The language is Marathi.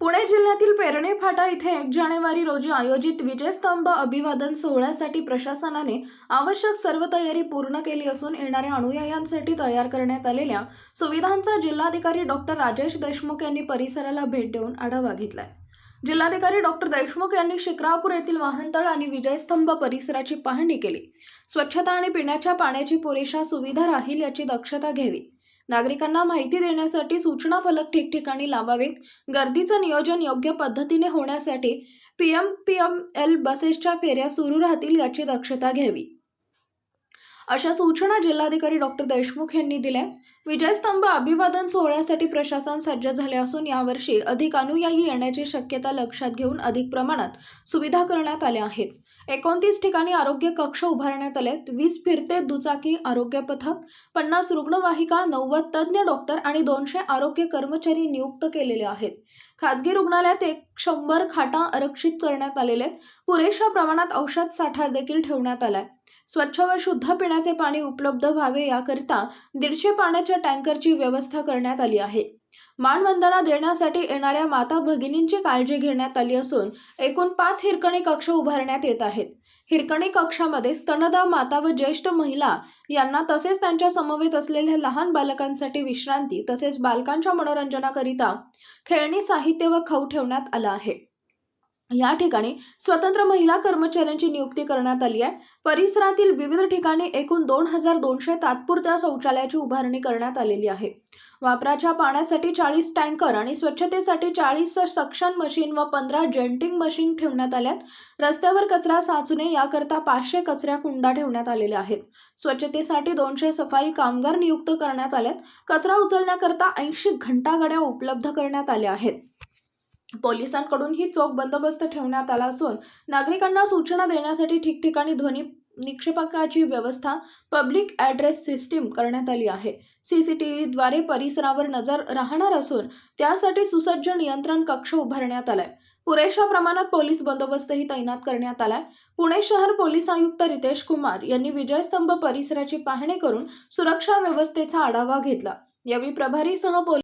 पुणे जिल्ह्यातील पेरणे फाटा इथे एक जानेवारी रोजी आयोजित विजयस्तंभ अभिवादन सोहळ्यासाठी प्रशासनाने आवश्यक सर्व तयारी पूर्ण केली असून येणाऱ्या अनुयायांसाठी तयार करण्यात आलेल्या सुविधांचा जिल्हाधिकारी डॉक्टर राजेश देशमुख यांनी परिसराला भेट देऊन आढावा घेतलाय. जिल्हाधिकारी डॉक्टर देशमुख यांनी शिक्रापूर येथील वाहनतळ आणि विजयस्तंभ परिसराची पाहणी केली. स्वच्छता आणि पिण्याच्या पाण्याची पुरेशा सुविधा राहील याची दक्षता घ्यावी. नागरिकांना माहिती देण्यासाठी सूचना फलक ठिकठिकाणी लावावेत. गर्दीचं नियोजन योग्य पद्धतीने होण्यासाठी P M P M L बसेसच्या फेऱ्या सुरू राहतील याची दक्षता घ्यावी. अशा सूचना जिल्हाधिकारी डॉक्टर देशमुख यांनी दिल्या. विजयस्तंभ अभिवादन सोहळ्यासाठी प्रशासन सज्ज झाले असून यावर्षी अधिक अनुयायी येण्याची शक्यता लक्षात घेऊन अधिक प्रमाणात सुविधा करण्यात आल्या आहेत. एकोणतीस ठिकाणी आरोग्य कक्ष उभारण्यात आलेत. वीस फिरते दुचाकी आरोग्य पथक पन्नास रुग्णवाहिका नव्वद तज्ज्ञ डॉक्टर आणि दोनशे आरोग्य कर्मचारी नियुक्त केलेले आहेत. खासगी रुग्णालयात एक शंभर खाटा आरक्षित करण्यात आलेले आहेत. पुरेशा प्रमाणात औषध साठा देखील ठेवण्यात आलाय. स्वच्छ व शुद्ध पिण्याचे पाणी उपलब्ध व्हावे याकरिता दीडशे पाण्याच्या टँकरची व्यवस्था करण्यात आली आहे. मानवंदना देण्यासाठी येणाऱ्या माता भगिनींची काळजी घेण्यात आली असून एकूण पाच हिरकणी कक्ष उभारण्यात येत आहेत. हिरकणी कक्षामध्ये स्तनदा माता व ज्येष्ठ महिला यांना तसेच त्यांच्या समवेत असलेल्या लहान बालकांसाठी विश्रांती तसेच बालकांच्या मनोरंजनाकरिता खेळणी साहित्य व खाऊ ठेवण्यात आलं आहे. या ठिकाणी स्वतंत्र महिला कर्मचाऱ्यांची नियुक्ती करण्यात आली आहे. परिसरातील विविध ठिकाणी एकूण दोन हजार दोनशे तात्पुरत्या शौचालयाची उभारणी करण्यात आलेली आहे. वापराच्या पाण्यासाठी चाळीस टँकर आणि स्वच्छतेसाठी चाळीस सक्शन मशीन व पंधरा जेंटिंग मशीन ठेवण्यात आल्यात रस्त्यावर कचरा साचू नये याकरता पाचशे कचऱ्या कुंडा ठेवण्यात आलेल्या आहेत. स्वच्छतेसाठी दोनशे सफाई कामगार नियुक्त करण्यात आल्यात कचरा उचलण्याकरता ऐंशी घंटागाड्या उपलब्ध करण्यात आल्या आहेत. पोलिसांकडूनही चोख बंदोबस्त ठेवण्यात आला असून नागरिकांना सूचना देण्यासाठी ठिकठिकाणी ध्वनी निक्षेपकाची व्यवस्था पब्लिक ॲड्रेस सिस्टीम करण्यात आली आहे. सी सी टी व्हीद्वारे परिसरावर नजर राहणार असून त्यासाठी सुसज्ज नियंत्रण कक्ष उभारण्यात आलाय. पुरेशा प्रमाणात पोलीस बंदोबस्तही तैनात करण्यात आलाय. पुणे शहर पोलीस आयुक्त रितेश कुमार यांनी विजयस्तंभ परिसराची पाहणी करून सुरक्षा व्यवस्थेचा आढावा घेतला. यावेळी प्रभारीसह पोलीस